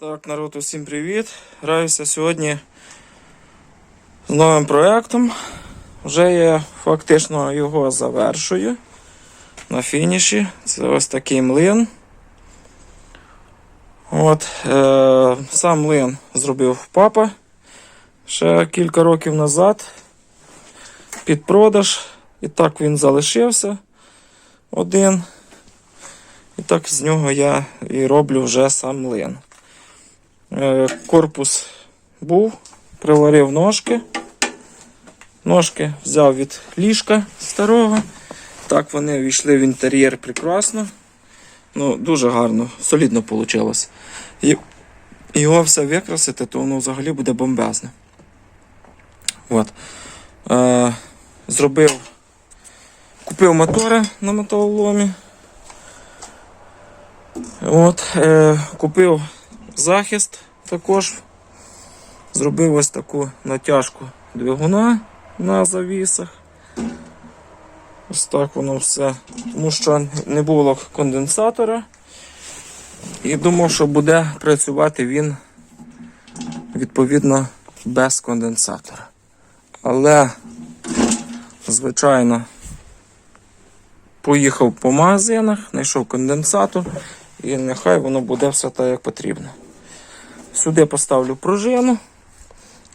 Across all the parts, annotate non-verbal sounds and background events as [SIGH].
Так, народ, усім привіт. Граюся сьогодні з новим проєктом. Вже я фактично його завершую на фініші. Це ось такий млин. От, е, сам млин зробив папа ще кілька років назад під продаж. І так він залишився один. І так з нього я і роблю вже сам млин. Е, Корпус був, приварив ножки. Ножки взяв від ліжка старого. Так вони війшли в інтер'єр прекрасно. Ну, дуже гарно, солідно вийшло. І його все викрасити, то воно взагалі буде бомбезне. От. Е, зробив, купив мотори на металоломі. От, е, купив захист також. Зробив ось таку натяжку двигуна на завісах. Ось так воно все. Тому що не було конденсатора. І думав, що буде працювати він відповідно без конденсатора. Але, звичайно, поїхав по магазинах, знайшов конденсатор і нехай воно буде все так, як потрібно. Сюди поставлю пружину.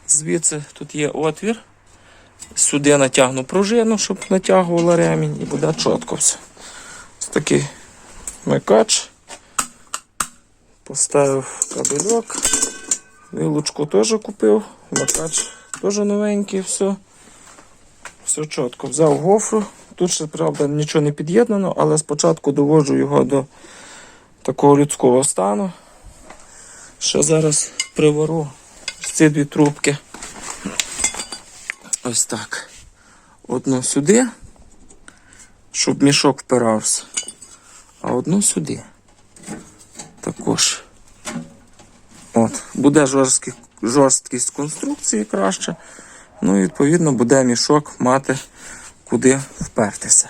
Звідси тут є отвір. Сюди натягну пружину, щоб натягувала ремінь, і буде чітко все. Ось такий микач. Поставив кабельок. Вилучку теж купив. Микач теж новенький, все. Все чітко. Взяв гофру. Тут ще, правда, нічого не під'єднано, але спочатку доводжу його до такого людського стану. Ще зараз привару ці дві трубки. Ось так. Одну сюди, щоб мішок впирався, а одну сюди. Також. От. Буде жорсткий, жорсткість конструкції краще. Ну і відповідно буде мішок мати куди впертися.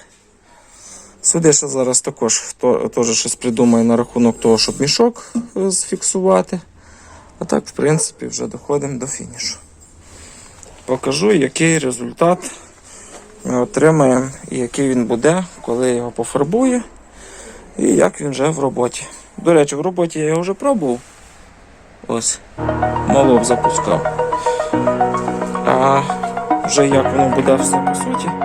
Сюди ще зараз також хто теж щось придумає на рахунок того, щоб мішок е, зфіксувати. А так, в принципі, вже доходимо до фінішу. Покажу, який результат ми отримаємо і який він буде, коли його пофарбую, і як він вже в роботі. До речі, в роботі я його вже пробував. Ось, мало б запускав. А вже як воно буде все по суті,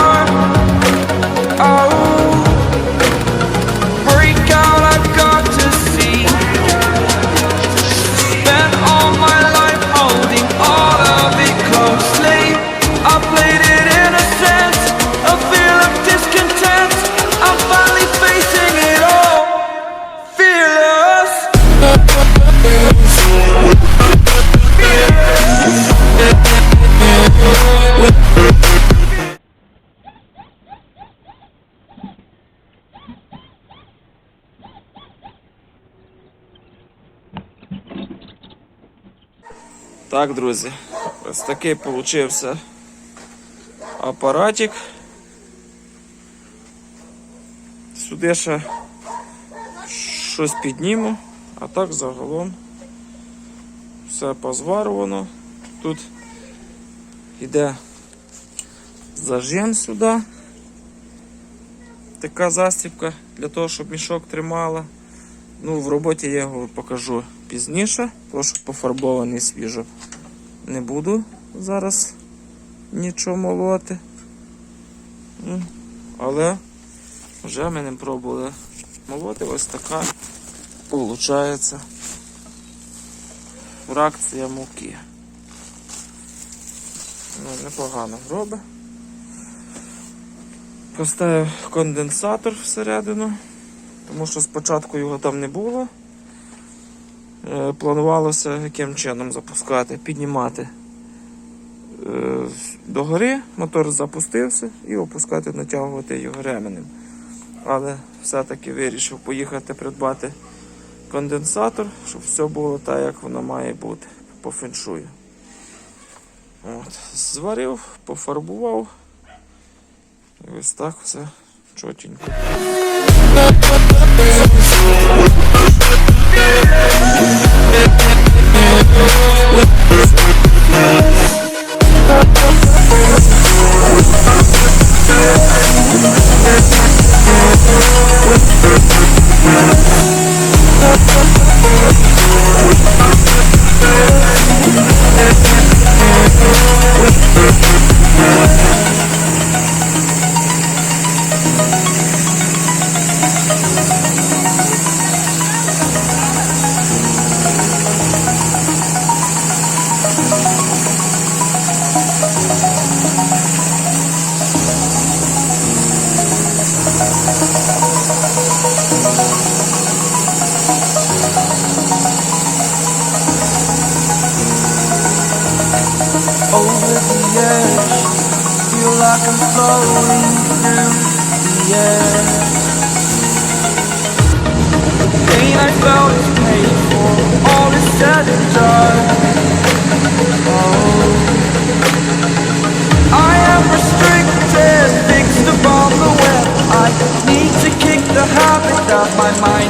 Так, друзі, ось такий получився апаратик. Сюди ще щось підніму, а так загалом все позварювано. Тут йде зажим сюди. Така застібка для того, щоб мішок тримала. Ну, в роботі я його покажу пізніше, що пофарбований свіжо. Не буду зараз нічого молоти. Але вже ми ним пробували молоти. Ось така виходить фракція муки. Ну, непогано робить. Поставив конденсатор всередину, тому що спочатку його там не було. Е, Планувалося яким чином запускати, піднімати е, догори, мотор запустився і опускати, натягувати його ременем. Але все-таки вирішив поїхати придбати конденсатор, щоб все було так, як воно має бути по феншую. От, зварив, пофарбував. І ось так все чотенько. Yeah. Over the edge. Feel like I'm floating through the air. The pain I felt is paid for. All is said and done. Oh, I am restricted, fixed upon the web. I need to kick the habit that my mind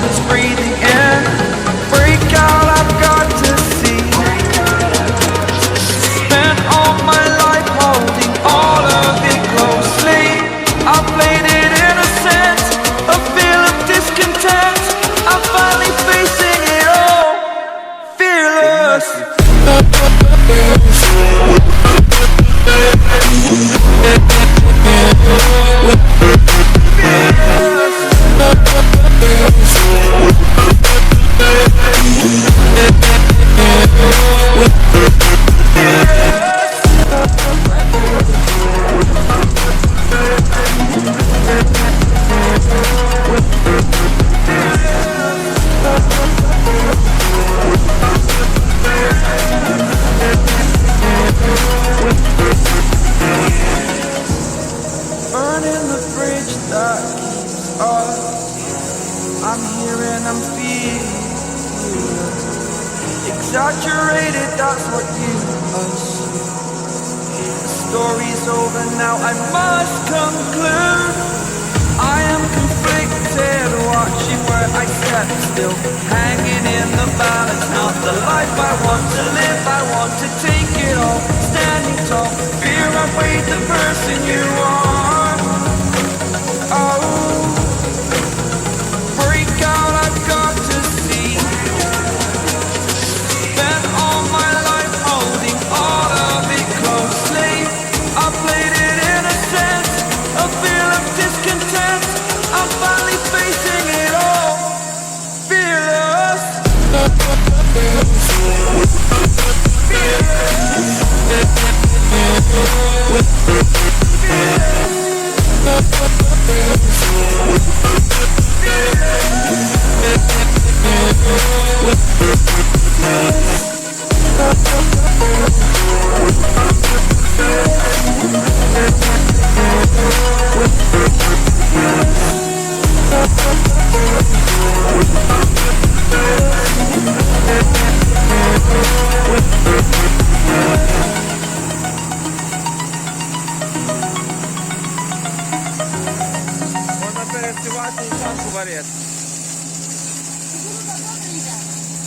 привет.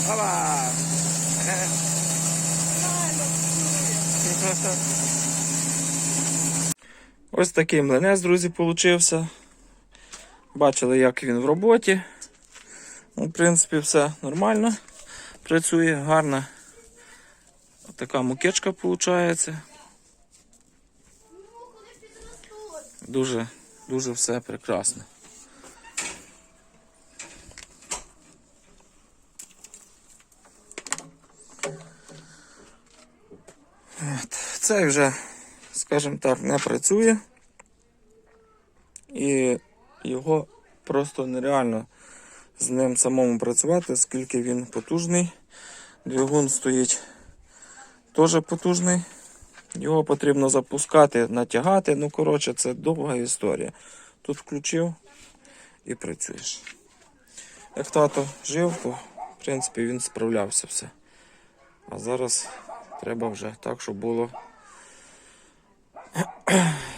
Опа! [LAUGHS] Ось такий млинець, друзі, получився. Бачили, як він в роботі. Ну, В принципі, все нормально. Працює гарна така мукечка виходить. Дуже, дуже все прекрасно. Цей вже, скажімо так, не працює. І його просто нереально з ним самому працювати, оскільки він потужний. Двигун стоїть теж потужний. Його потрібно запускати, натягати. Ну, коротше, це довга історія. Тут включив і працюєш. Як тато жив, то в принципі він справлявся все. А зараз треба вже так, щоб було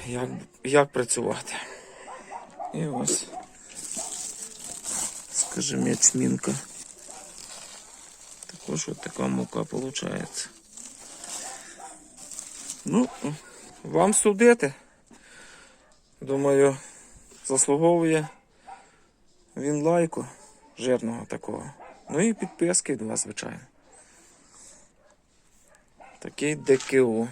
як, як працювати. І ось, скажімо, ячмінка. Також от така мука виходить. Ну, вам судити. Думаю, заслуговує він лайку жирного такого. Ну і підписки від вас, звичайно. Такий ДКУ.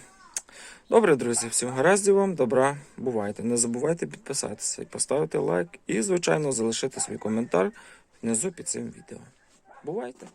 Добре, друзі, всім гараздів вам, добра, бувайте. Не забувайте підписатися і поставити лайк. І, звичайно, залишити свій коментар внизу під цим відео. Бувайте!